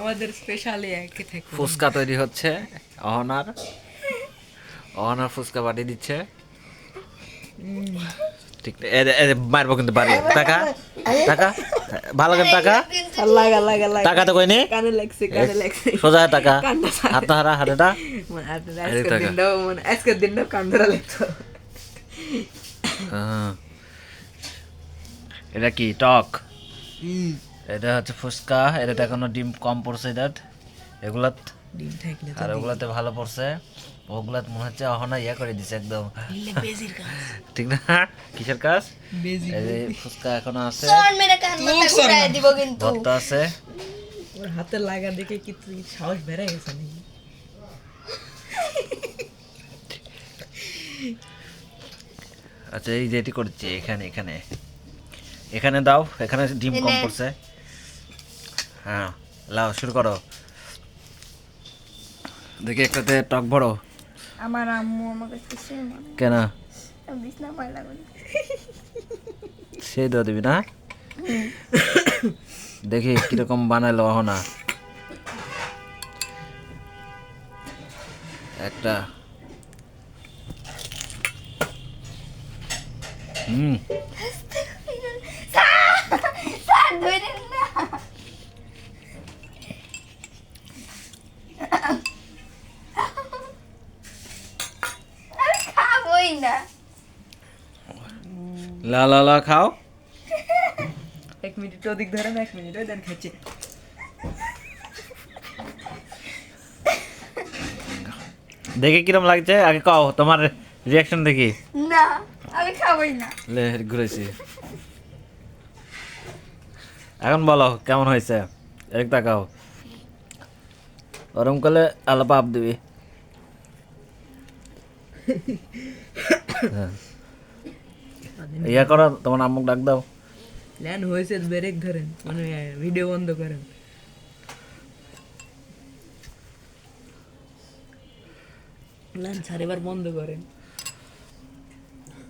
আমাদের স্পেশালি একে থাকে। ফুচকা তৈরি হচ্ছে অহনার। অহনার ফুচকা পাঠিয়ে দিচ্ছে। ঠিক মারবো কিন্তু বাড়ি টাকা? টাকা? ভালো করে টাকা? লাগা লাগা লাগা। টাকা তো কইনি কানে লাগছে কানে লাগছে। সোজা টাকা। হাত হারা হাতেটা আজকের টাকা। মানে দিনটাও কান্দরা লাগতো। হ্যাঁ। এটা কি টক? এটা হচ্ছে ফুচকা এটা এখনও ডিম কম পড়ছে এটা এগুলা ডিম থাকলে আর ওগুলাতে ভালো পড়ছে। ওগুলাতে মনে হচ্ছে অহনা ইয়া করে দিছে একদম। বেজির কাজ। ঠিক না? কিসের কাজ? বেজি এই ফুচকা এখনও আছে। ভর্তা আছে। ওর হাতে লাগা দেখে কি তুই সাহস বেড়ে গেছে নাকি? আচ্ছা এই যেটি করছি এখানে এখানে। এখানে দাও এখানে ডিম কম পড়ছে। হ্যাঁ লাও শুরু করো। দেখি একটাতে টক বড় আমার আম্মু আমাকে কিছু কেন? বিছনা করে সেই দেওয়া দিবি না? দেখি কীরকম বানাইলো অহনা। একটা। হুম স্যার ধরেন না আমি খাবোই না লা লা লা খাও। এক মিনিট অধিক ধরে এক মিনিট ওই দেন খাচ্ছে। দেখি কিরম লাগছে? আগে কও তোমার রিয়াকশন দেখি। না আমি খাবোই না। লে ঘুরেছি। এখন বলো কেমন হয়েছে? এক তাকাও। ওরম করলে আলাপা আপ দিবি। হ্যাঁ। ইয়া করো তোমার আম্মুক ডাক দাও। ল্যান হয়েছে ব্রেক ধরেন মানে ভিডিও বন্ধ করেন। ল্যান সারেবার বন্ধ করেন।